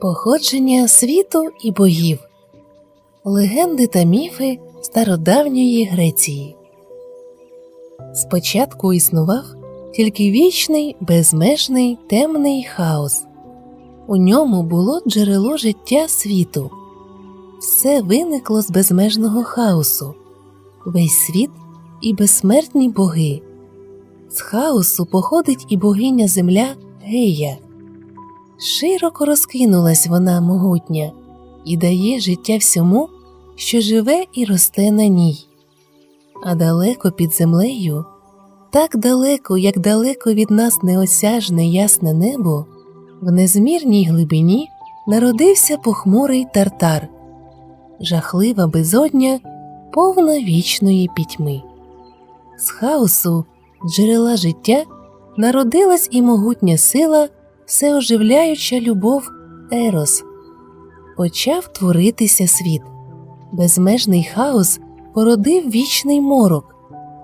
Походження світу і богів. Легенди та міфи стародавньої Греції. Спочатку існував тільки вічний, безмежний темний хаос. У ньому було джерело життя світу. Все виникло з безмежного хаосу, весь світ і безсмертні боги. З хаосу походить і богиня земля Гея. Широко розкинулась вона могутня і дає життя всьому, що живе і росте на ній. А далеко під землею, так далеко, як далеко від нас неосяжне ясне небо, в незмірній глибині народився похмурий тартар, жахлива безодня, повна вічної пітьми. З хаосу, джерела життя, народилась і могутня сила всеоживляюча любов Ерос. Почав творитися світ. Безмежний хаос породив вічний морок,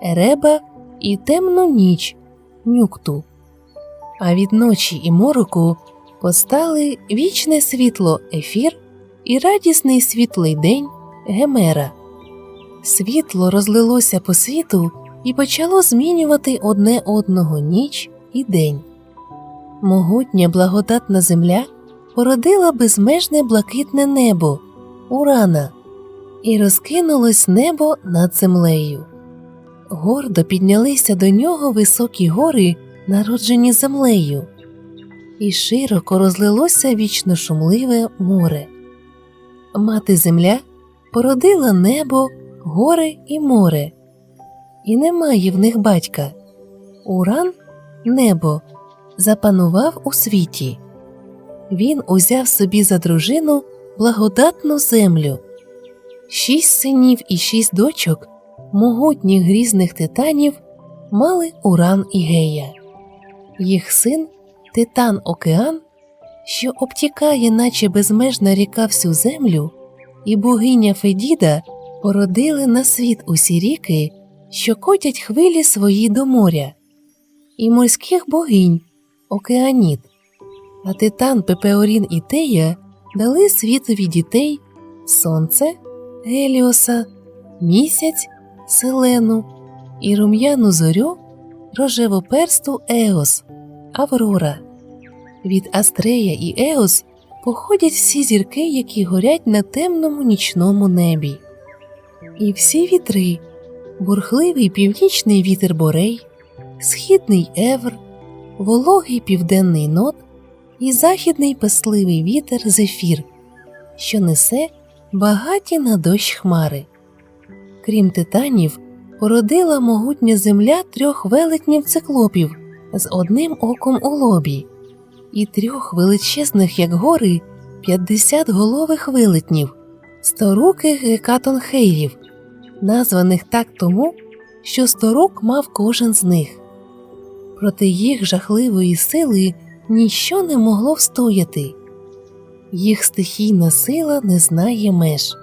Ереба і темну ніч нюкту. А від ночі і мороку постали вічне світло ефір і радісний світлий день Гемера. Світло розлилося по світу і почало змінювати одне одного ніч і день. Могутня благодатна земля породила безмежне блакитне небо Урана, і розкинулось небо над землею. Гордо піднялися до нього високі гори, народжені землею, і широко розлилося вічно шумливе море. Мати земля породила небо, гори і море, і немає в них батька. Уран небо запанував у світі. Він узяв собі за дружину благодатну землю, шість синів і шість дочок, могутніх грізних титанів, мали Уран і Гея. Їх син Титан Океан, що обтікає, наче безмежна ріка всю землю, і богиня Федіда породили на світ усі ріки, що котять хвилі свої до моря, і морських богинь Океаніт, а титан Пепеорін і Тея дали світові дітей Сонце Геліоса, місяць Селену і рум'яну зорю рожевоперсту Еос, Аврора. Від Астрея і Еос походять всі зірки, які горять на темному нічному небі. І всі вітри бурхливий північний вітер Борей, східний Евр, вологий південний нот і західний песливий вітер Зефір, що несе багаті на дощ хмари. Крім титанів, породила могутня земля трьох велетнів циклопів з одним оком у лобі, і трьох величезних, як гори, п'ятдесятголових велетнів, сторуких гекатонхеїв, названих так тому, що сторук мав кожен з них. Проти їх жахливої сили ніщо не могло встояти, їх стихійна сила не знає меж.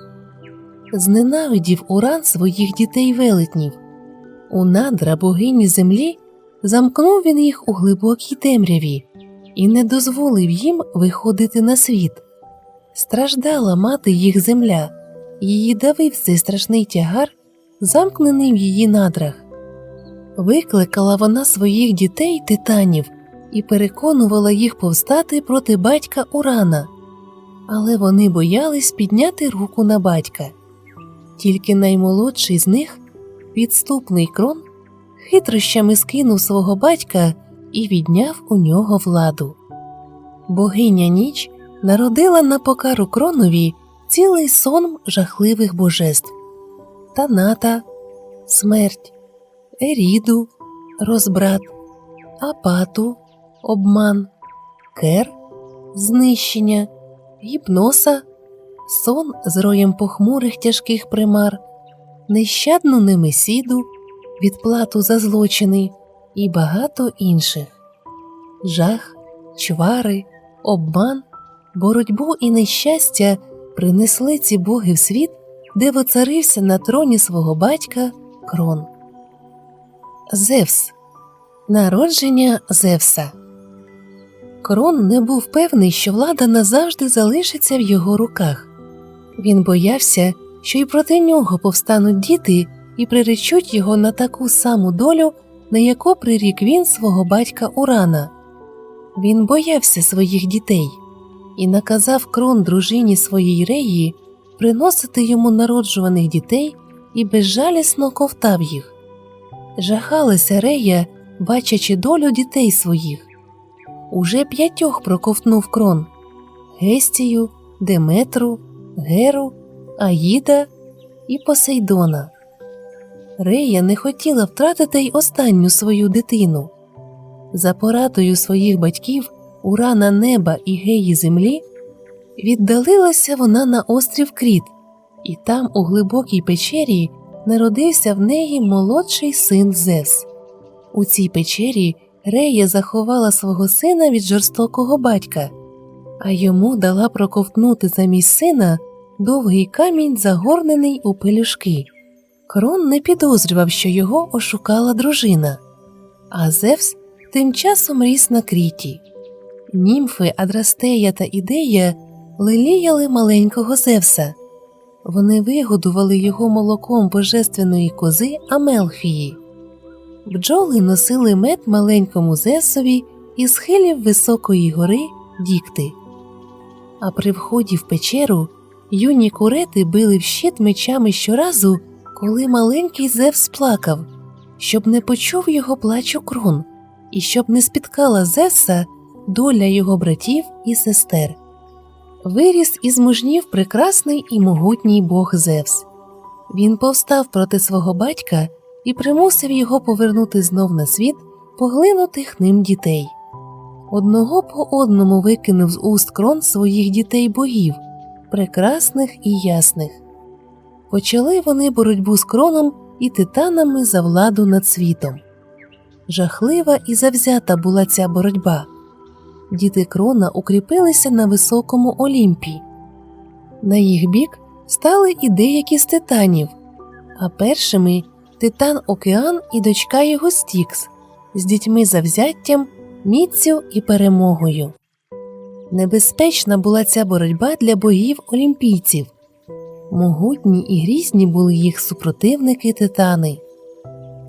Зненавидів уран своїх дітей велетнів. У надра богині землі замкнув він їх у глибокій темряві і не дозволив їм виходити на світ. Страждала мати їх земля, її давив цей страшний тягар, замкнений в її надрах. Викликала вона своїх дітей титанів і переконувала їх повстати проти батька Урана, але вони боялись підняти руку на батька. Тільки наймолодший з них, підступний крон, хитрощами скинув свого батька і відняв у нього владу. Богиня ніч народила на покару кронові цілий сон жахливих божеств Таната, смерть, Еріду, розбрат, апату, обман, кер, знищення, гіпноса, сон з роєм похмурих тяжких примар, нещадну немесіду, відплату за злочини і багато інших. Жах, чвари, обман, боротьбу і нещастя принесли ці боги в світ, де воцарився на троні свого батька крон. Зевс Народження Зевса Крон не був певний, що влада назавжди залишиться в його руках. Він боявся, що й проти нього повстануть діти і приречуть його на таку саму долю, на яку прирік він свого батька Урана. Він боявся своїх дітей і наказав крон дружині своїй реї приносити йому народжуваних дітей і безжалісно ковтав їх. Жахалася Рея, бачачи долю дітей своїх. Уже п'ятьох проковтнув крон Гестію, Деметру, Геру, Аїда і Посейдона. Рея не хотіла втратити й останню свою дитину. За порадою своїх батьків Урана неба і геї землі віддалилася вона на острів Кріт, і там, у глибокій печері, народився в неї молодший син Зевс. У цій печері Рея заховала свого сина від жорстокого батька, а йому дала проковтнути замість сина довгий камінь, загорнений у пелюшки. Крон не підозрював, що його ошукала дружина, а Зевс тим часом ріс на кріті. Німфи Адрастея та Ідея леліяли маленького Зевса. Вони вигодували його молоком божественної кози Амелфії. Бджоли носили мед маленькому Зевсові із схилів високої гори Дікти. А при вході в печеру юні курети били в щит мечами щоразу, коли маленький Зевс плакав, щоб не почув його плачу крон, і щоб не спіткала Зевса доля його братів і сестер. Виріс із мужнів прекрасний і могутній бог Зевс. Він повстав проти свого батька і примусив його повернути знов на світ поглинутих ним дітей. Одного по одному викинув з уст крон своїх дітей богів, прекрасних і ясних. Почали вони боротьбу з кроном і титанами за владу над світом. Жахлива і завзята була ця боротьба. Діти крона укріпилися на високому Олімпі. На їх бік стали і деякі з титанів, а першими титан Океан і дочка його Стікс з дітьми завзяттям, міцю і перемогою. Небезпечна була ця боротьба для богів олімпійців. Могутні і грізні були їх супротивники титани.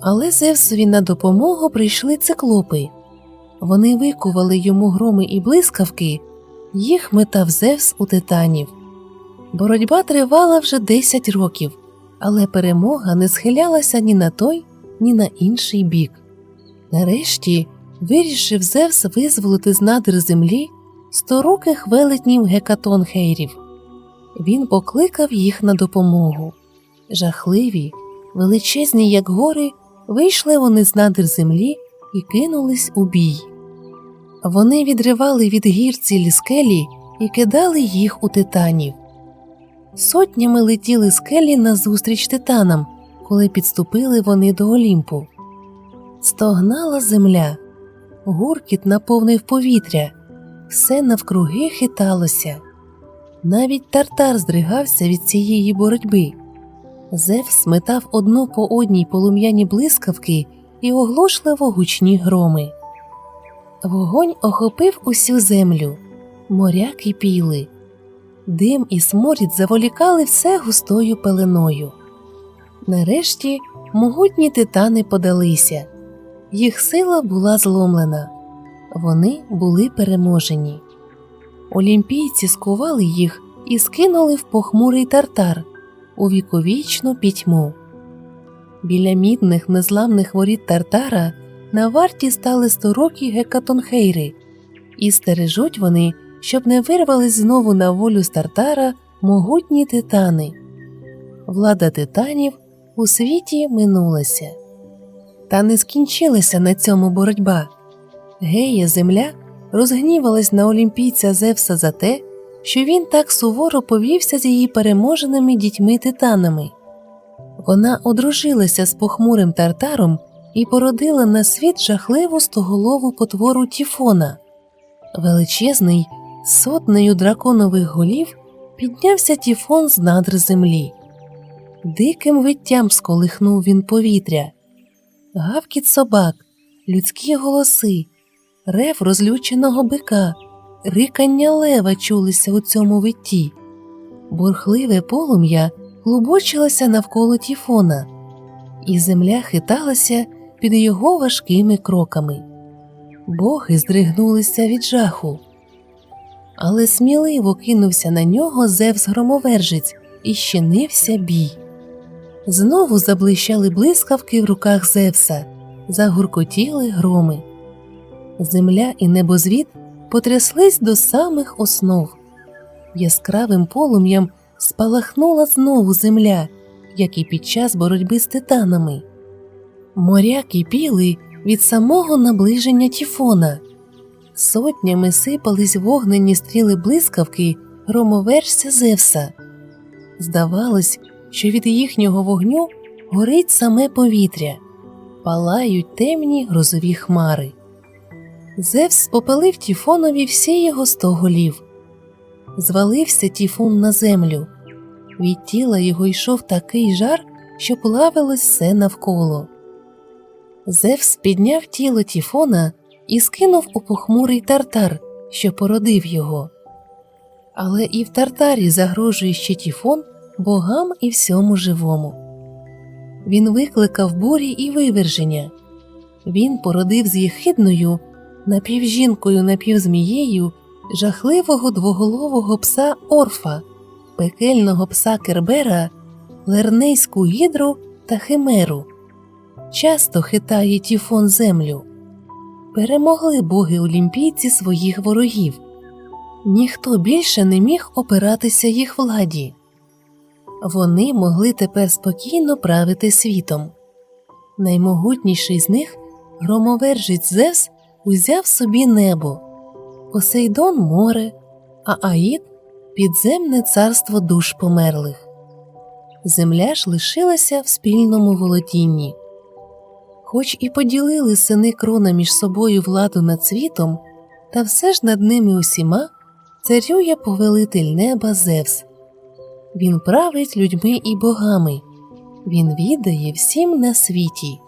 Але Зевсові на допомогу прийшли циклопи. Вони викували йому громи і блискавки, їх метав Зевс у титанів. Боротьба тривала вже 10 років, але перемога не схилялася ні на той, ні на інший бік. Нарешті вирішив Зевс визволити з надр землі стороких велетнів гекатонхейрів. Він покликав їх на допомогу. Жахливі, величезні, як гори, вийшли вони з надр землі і кинулись у бій. Вони відривали від гір цілі скелі і кидали їх у титанів. Сотнями летіли скелі назустріч титанам, коли підступили вони до Олімпу. Стогнала земля, гуркіт наповнив повітря, все навкруги хиталося. Навіть тартар здригався від цієї боротьби. Зевс сметав одну по одній полум'яні блискавки і оглушливо гучні громи. Вогонь охопив усю землю, моря кипіли, дим і сморід заволікали все густою пеленою. Нарешті могутні титани подалися, їх сила була зломлена, вони були переможені. Олімпійці скували їх і скинули в похмурий тартар у віковічну пітьму. Біля мідних незламних воріт тартара на варті стали сторокі гекатонхейри, і стережуть вони, щоб не вирвались знову на волю з тартара могутні титани. Влада титанів у світі минулася. Та не скінчилася на цьому боротьба. Гея земля розгнівалась на олімпійця Зевса за те, що він так суворо повівся з її переможеними дітьми титанами. Вона одружилася з похмурим тартаром і породила на світ жахливу стоголову потвору Тіфона. Величезний, сотнею драконових голів піднявся Тіфон з надр землі. Диким виттям сколихнув він повітря, гавкіт собак, людські голоси, рев розлюченого бика, рикання лева чулися у цьому витті. Бурхливе полум'я клубочилося навколо Тіфона, і земля хиталася під його важкими кроками. Боги здригнулися від жаху. Але сміливо кинувся на нього Зевс громовержець і щинився бій. Знову заблищали блискавки в руках Зевса, загуркотіли громи. Земля і небозвід потряслись до самих основ. Яскравим полум'ям спалахнула знову земля, як і під час боротьби з титанами. Моря кипіли від самого наближення Тіфона. Сотнями сипались вогнені стріли блискавки громовержця Зевса. Здавалось, що від їхнього вогню горить саме повітря, палають темні грозові хмари. Зевс спопалив Тіфонові всі його сто голів. Звалився Тіфон на землю. Від тіла його йшов такий жар, що плавилось все навколо. Зевс підняв тіло Тіфона і скинув у похмурий тартар, що породив його. Але і в тартарі загрожує ще Тіфон богам і всьому живому. Він викликав бурі і виверження. Він породив з єхидною, напівжінкою, напівзмією жахливого двоголового пса Орфа, пекельного пса Кербера, лернейську гідру та химеру. Часто хитає Тіфон землю. Перемогли боги олімпійці своїх ворогів. Ніхто більше не міг опиратися їх владі. Вони могли тепер спокійно правити світом. Наймогутніший з них, громовержець Зевс, узяв собі небо, Посейдон море, а Аїд підземне царство душ померлих. Земля ж лишилася в спільному володінні. Хоч і поділили сини крона між собою владу над світом, та все ж над ними усіма царює повелитель неба Зевс. Він править людьми і богами, він відає всім на світі.